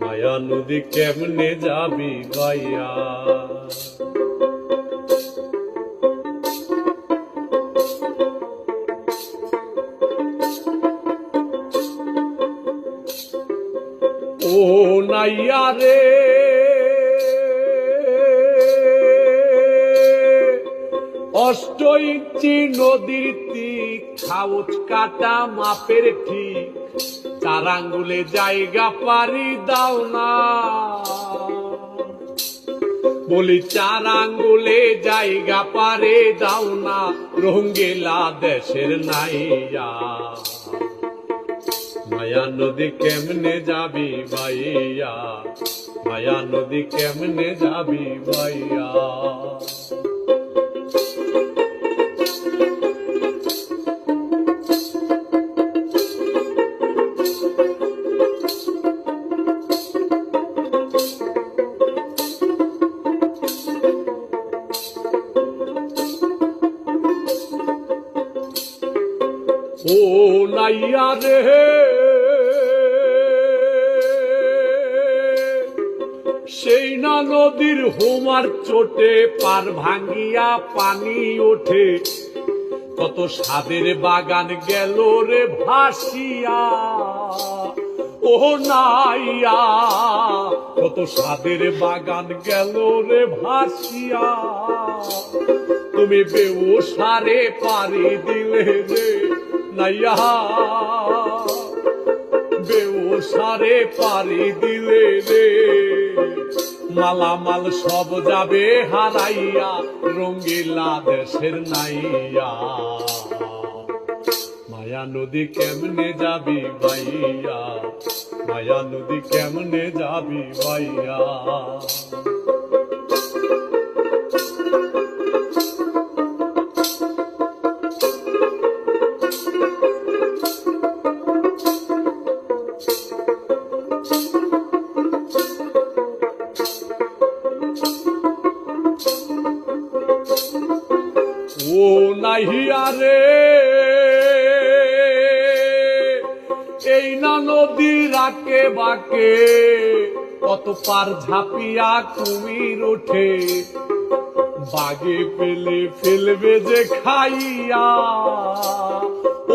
মায়া নদী কেমনে যাবি ভাইয়া? ও নাইয়া রে। অষ্ট নদীর তীক খাউচ কাটা মাপের ঠিক। চার আঙ্গুলে জায়গা পারি দাও না। বলি চার আঙ্গুলে জায়গা পারে দাও না রঙ্গেলা দেশের নাইয়া। মায়া নদী কেমনে যাবি ভাইয়া? মায়া নদী কেমনে যাবি ভাইয়া? ও নাইয়া রে সেই না নদীর হোমার চোটে পার ভাঙ্গিয়া পানি ওঠে। কত সাদের বাগান গেল রে ভাসিয়া। ও নাইয়া, কত সাদের বাগান গেল রে ভাসিয়া। তুমি বেউসারে পারি দিলে রে। নাইয়া। বেউসারে পারি দিলে রে। মালামাল সব যাবে হারাইয়া, রঙ্গিলা দেশের নাইয়া। মায়া নদী কেমনে যাবি ভাইয়া? মায়া নদী কেমনে যাবি ভাইয়া? ও নাহিয়া রে এই না নদী রাকে বাকে, কত পার ঝাঁপিয়া কুমির ওঠে বাগে পেলে ফেলবে যে খাইয়া,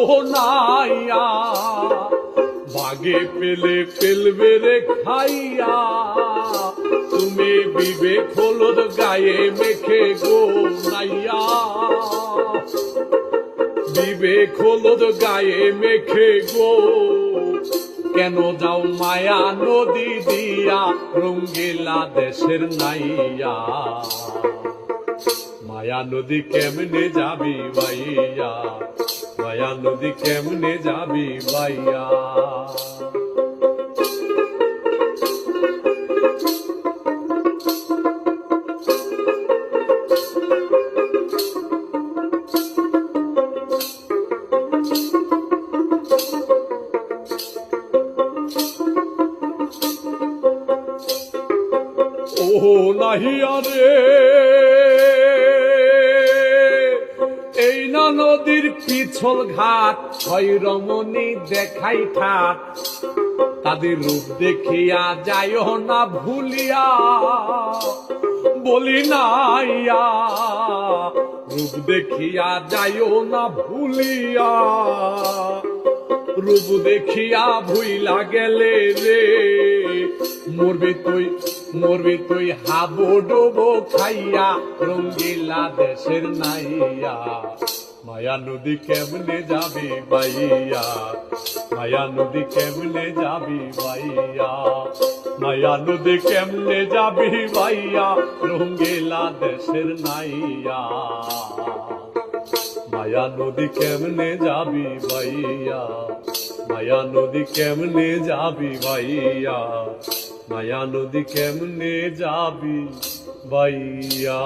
ও নাইয়া। বাগে পেলে ফেলবে রে খাইয়া। তুমি বিবেক হলুদ গায়ে মেখে গো নাইয়া বিবেক হলুদ গায়ে মেখে গো। কেন যাও মায়া নদী দিয়া, রঙ্গিলা দেশের নাইয়া। মায়া নদী কেমনে যাবি ভাইয়া? মায়া নদী কেমনে যাবি ভাইয়া? ও নাহিয়া রে। নদীর পিছল ঘাট, ছয় রমণী দেখাই ঠাট। তাদের রূপ দেখিয়া যাইও না ভুলিয়া, বলি নাইয়া। রূপ দেখিয়া যাইও না ভুলিয়া, রূপ দেখিয়া ভুইলা গেলে রে। মরবি তুই মরবি তুই, হাবো ডোবো খাইয়া, রঙ্গিলা দেশের নাইয়া। মায়া নদী কেমনে যাবি বাইয়া মায়া নদী কেমনে যাবি বাইয়া মায়া নদী কেমনে যাবি বাইয়া রঙ্গিলা দেশের নাইয়া। মায়া নদী কেমনে যাবি ভাইয়া? মায়া নদী কেমনে যাবি ভাইয়া? মায়া নদী কেমনে যাবি বাইয়া